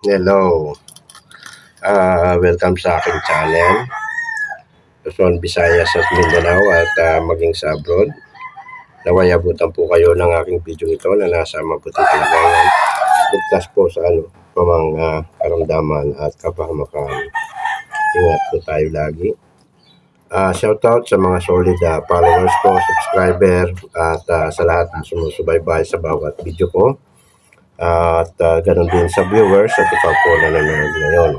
Hello. Ah, welcome sa aking channel. Luzon, Visayas at Mindanao at ah, maging sa abroad. Naway po kayo ng aking video ito na nasa mabuting kalagayan. Ligtas po sa ano, pamang ah, karamdaman at kapahamakan. Ingat po tayo lagi. Ah, shoutout sa mga solid ah, followers ko, subscriber at ah, sa lahat ng sumusubaybay sa bawat video ko. At uh, ganun din sa viewers at ikaw po na nanonood ngayon.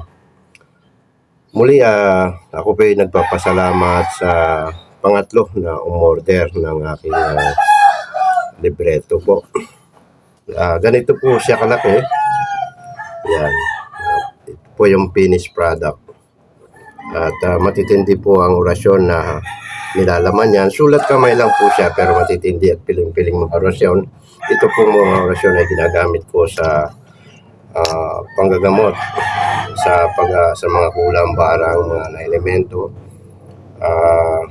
Muli, ah, ako po ay nagpapasalamat sa pangatlo na umorder ng aking ah, libreto po. Ah, ganito po siya kalaki. Yan. Ah, ito po yung finished product. At ah, matitindi po ang orasyon na nilalaman yan. Sulat kamay lang po siya pero matitindi at piling-piling mga orasyon. Ito po mga orasyon ay ginagamit ko sa ah, panggagamot sa pag ah, sa mga kulang barang mga na elemento ah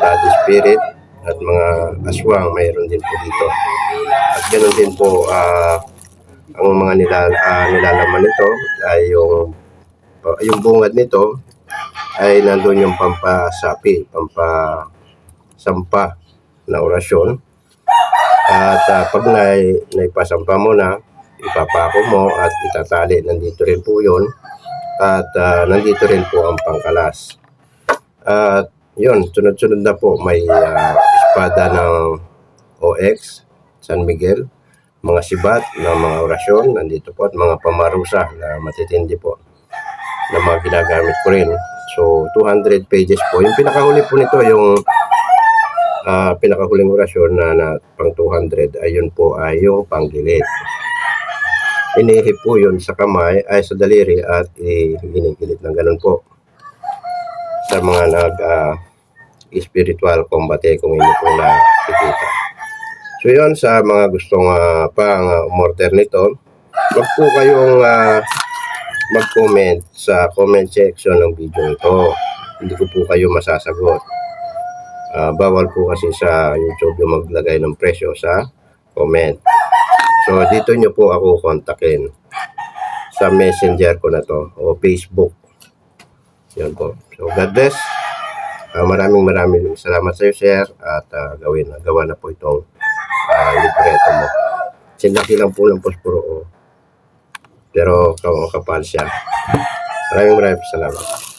body spirit at mga aswang mayroon din po dito at ganoon din po ah, ang mga nilal, ah, nilalaman nito ay yung yung bungad nito ay nandun yung pampasapi, pampasampa na orasyon. At ah, pag na, naipasampa mo na, ipapako mo at itatali. Nandito rin po yun. At ah, nandito rin po ang pangkalas. At yun, sunod-sunod na po. May ah, espada ng OX, San Miguel, mga sibat na mga orasyon, nandito po, at mga pamarusa na matitindi po na mga ginagamit ko rin. So, 200 pages po. Yung pinakahuli po nito, yung ah, pinakahuling orasyon na, na pang 200, ayun po ay yung panggilid. Inihip po yun sa kamay, ay sa daliri at inigilit ng ganun po. Sa mga nag ah, spiritual combat eh, kung hindi po nakikita. So yun, sa mga gustong ah, pang ah, umorder nito, wag po kayong ah, mag-comment sa comment section ng video ito. Hindi ko po kayo masasagot. Ah, bawal po kasi sa YouTube yung maglagay ng presyo sa comment. So dito nyo po ako kontakin sa messenger ko na to o Facebook. Yan po. So God bless. Ah, maraming maraming salamat sa iyo, sir. At ah, gawin na, gawa na po itong uh, libreto mo. Sinlaki lang po ng posporo. Oh. Pero kapal siya. Maraming maraming salamat.